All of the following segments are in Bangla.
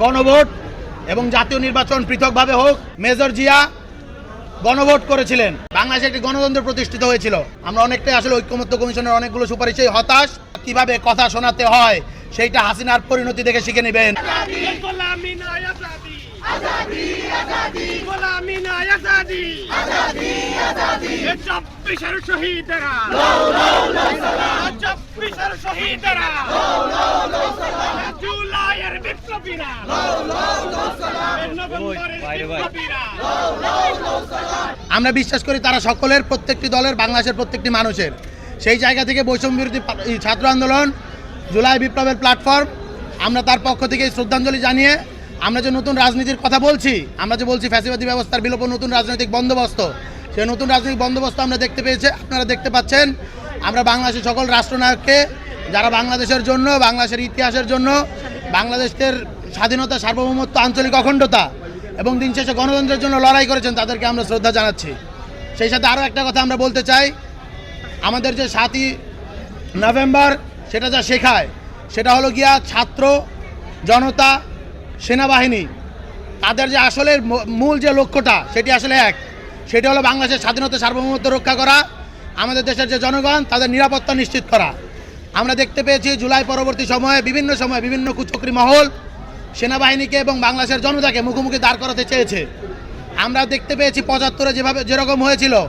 গণভোট এবং জাতীয় নির্বাচন পৃথকভাবে হোক মেজর জিয়া গণভোট করেছিলেন। বাংলাদেশে একটি গণতন্ত্র প্রতিষ্ঠিত হয়েছিল। আমরা অনেকটাই আসলে ঐক্যমত্য কমিশনের অনেকগুলো সুপারিশে হতাশ। কীভাবে কথা শোনাতে হয় সেইটা হাসিনার পরিণতি দেখে শিখে নেবেন। চব্বিশের শহীদেরা। চব্বিশের শহীদেরা। জুলাইয়ের আমরা বিশ্বাস করি তারা সকলের প্রত্যেকটি দলের, বাংলাদেশের প্রত্যেকটি মানুষের। সেই জায়গা থেকে বৈষম্য বিরোধী ছাত্র আন্দোলন, জুলাই বিপ্লবের প্ল্যাটফর্ম আমরা তার পক্ষ থেকে শ্রদ্ধাঞ্জলি জানিয়ে আমরা যে নতুন রাজনীতির কথা বলছি, আমরা যে বলছি ফ্যাসিবাদী ব্যবস্থার বিলোপ নতুন রাজনৈতিক বন্দোবস্ত, সেই নতুন রাজনৈতিক বন্দোবস্ত আমরা দেখতে পেয়েছি। আপনারা দেখতে পাচ্ছেন, আমরা বাংলাদেশের সকল রাষ্ট্রনায়ককে, যারা বাংলাদেশের জন্য, বাংলাদেশের ইতিহাসের জন্য বাংলাদেশের স্বাধীনতা, সার্বভৌমত্ব, আঞ্চলিক অখণ্ডতা এবং দিন শেষে গণতন্ত্রের জন্য লড়াই করেছেন তাদেরকে আমরা শ্রদ্ধা জানাচ্ছি। সেই সাথে আরও একটা কথা আমরা বলতে চাই, আমাদের যে সাতই নভেম্বর, সেটা যা শেখায়, সেটা হলো গিয়া ছাত্র, জনতা, সেনাবাহিনী, তাদের যে আসলে মূল যে লক্ষ্যটা, সেটি আসলে এক। সেটি হলো বাংলাদেশের স্বাধীনতা, সার্বভৌমত্ব রক্ষা করা, আমাদের দেশের যে জনগণ, তাদের নিরাপত্তা নিশ্চিত করা। আমরা দেখতে পেয়েছি জুলাই পরবর্তী সময়ে, বিভিন্ন সময়ে বিভিন্ন কুচক্রী মহল সেনাবাহিনীকে এবং বাংলাদেশের জনতাকে মুখোমুখি দাঁড় করাতে চেয়েছে। আমরা দেখতে পেয়েছি পঁচাত্তরে যেভাবে, যেরকম হয়েছিল,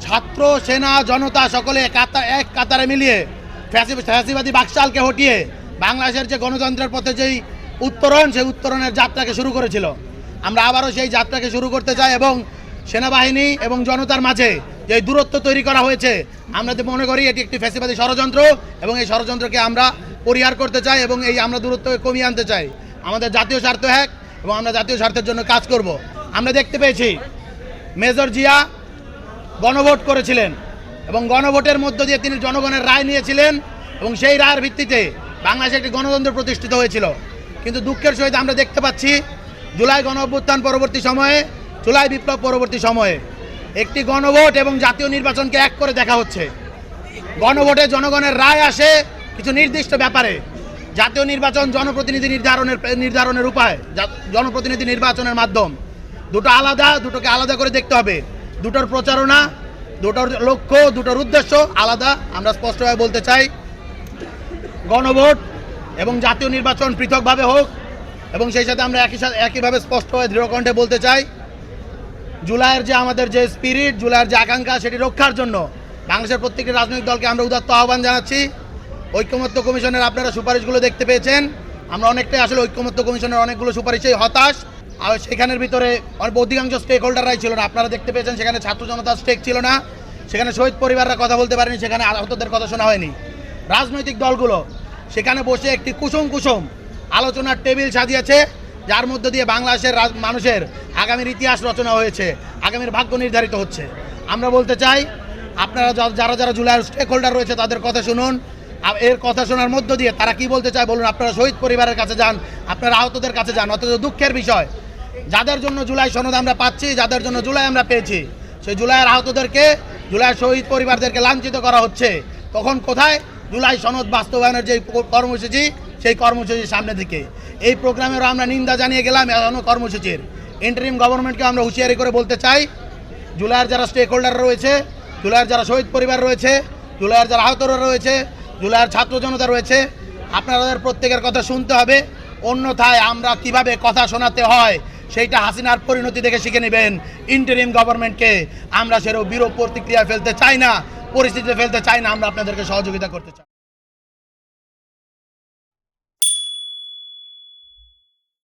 ছাত্র, সেনা, জনতা সকলে কাতা, এক কাতারে মিলিয়ে ফ্যাসি- ফ্যাসিবাদী বাকশালকে হটিয়ে বাংলাদেশের যে গণতন্ত্রের পথে যেই উত্তরণ, সেই উত্তরণের যাত্রাকে শুরু করেছিল। আমরা আবারও সেই যাত্রাকে শুরু করতে চাই এবং সেনাবাহিনী এবং জনতার মাঝে যে দূরত্ব তৈরি করা হয়েছে, আমরা তো মনে করি এটি একটি ফ্যাসিবাদী ষড়যন্ত্র এবং এই ষড়যন্ত্রকে আমরা পরিহার করতে চাই এবং এই আমরা দূরত্বকে কমিয়ে আনতে চাই। আমাদের জাতীয় স্বার্থ এক এবং আমরা জাতীয় স্বার্থের জন্য কাজ করব। আমরা দেখতে পেয়েছি, মেজর জিয়া গণভোট করেছিলেন এবং গণভোটের মধ্য দিয়ে তিনি জনগণের রায় নিয়েছিলেন এবং সেই রায়ের ভিত্তিতে বাংলাদেশে একটি গণতন্ত্র প্রতিষ্ঠিত হয়েছিল। কিন্তু দুঃখের সহিত আমরা দেখতে পাচ্ছি, জুলাই গণ অভ্যুত্থান পরবর্তী সময়ে জুলাই বিপ্লব পরবর্তী সময়ে একটি গণভোট এবং জাতীয় নির্বাচনকে এক করে দেখা হচ্ছে। গণভোটে জনগণের রায় আসে কিছু নির্দিষ্ট ব্যাপারে। জাতীয় নির্বাচন জনপ্রতিনিধি নির্ধারণের নির্ধারণের উপায় জনপ্রতিনিধি নির্বাচনের মাধ্যম। দুটো আলাদা, দুটোকে আলাদা করে দেখতে হবে। দুটোর প্রচারণা, দুটোর লক্ষ্য, দুটোর উদ্দেশ্য আলাদা। আমরা স্পষ্টভাবে বলতে চাই, গণভোট এবং জাতীয় নির্বাচন পৃথকভাবে হোক এবং সেই সাথে আমরা একই সাথে একইভাবে স্পষ্টভাবে দৃঢ়কণ্ঠে বলতে চাই জুলাইয়ের যে আমাদের যে স্পিরিট জুলাইয়ের যে আকাঙ্ক্ষা, সেটি রক্ষার জন্য বাংলাদেশের প্রত্যেকটি রাজনৈতিক দলকে আমরা উদাত্ত আহ্বান জানাচ্ছি। ঐক্যমত্য কমিশনের আপনারা সুপারিশগুলো দেখতে পেয়েছেন। আমরা অনেকটাই আসলে ঐক্যমত্য কমিশনের অনেকগুলো সুপারিশেই হতাশ। আর সেখানের ভিতরে অধিকাংশ স্টেক হোল্ডাররাই ছিল না। আপনারা দেখতে পেয়েছেন, সেখানে ছাত্র জনতার স্টেক ছিল না। সেখানে শহীদ পরিবাররা কথা বলতে পারেনি, সেখানে আহতদের কথা শোনা হয়নি। রাজনৈতিক দলগুলো, সেখানে বসে একটি কুসুম কুসুম আলোচনার টেবিল সাজিয়েছে। যার মধ্য দিয়ে বাংলাদেশের মানুষের আগামীর ইতিহাস রচনা হয়েছে, আগামীর ভাগ্য নির্ধারিত হচ্ছে। আমরা বলতে চাই, আপনারা যারা যারা জুলাইয়ের স্টেক হোল্ডার রয়েছে, তাদের কথা শুনুন। এর কথা শোনার মধ্য দিয়ে তারা কি বলতে চায় বলুন, আপনারা শহীদ পরিবারের কাছে যান, আপনারা আহতদের কাছে যান, অথচ দুঃখের বিষয়। যাদের জন্য জুলাই সনদ আমরা পাচ্ছি, যাদের জন্য জুলাই আমরা পেয়েছি, সেই জুলাইয়ের আহতদেরকে, জুলাইয়ের শহীদ পরিবারদেরকে লাঞ্ছিত করা হচ্ছে। তখন কোথায়? জুলাই সনদ বাস্তবায়নের যে কর্মসূচি সেই কর্মসূচির সামনে থেকে। এই প্রোগ্রামেরও আমরা নিন্দা জানিয়ে গেলাম এখনও কর্মসূচির। ইন্টারিম গভর্নমেন্টকে আমরা হুঁশিয়ারি করে বলতে চাই, জুলাইয়ের যারা স্টেক হোল্ডার রয়েছে, জুলাইয়ের যারা শহীদ পরিবার রয়েছে, জুলাইয়ের যারা আহতরা রয়েছে, জুলাইয়ের ছাত্র জনতা রয়েছে, আপনাদের প্রত্যেকের কথা শুনতে হবে। অন্যথায় আমরা কীভাবে কথা শোনাতে হয়, সেইটা হাসিনার পরিণতি দেখে শিখে নেবেন। ইন্টারিম গভর্নমেন্টকে আমরা সেরকম বিরূপ প্রতিক্রিয়া ফেলতে চাই না পরিস্থিতিতে ফেলতে চাই না, আমরা আপনাদেরকে সহযোগিতা করতে চাই।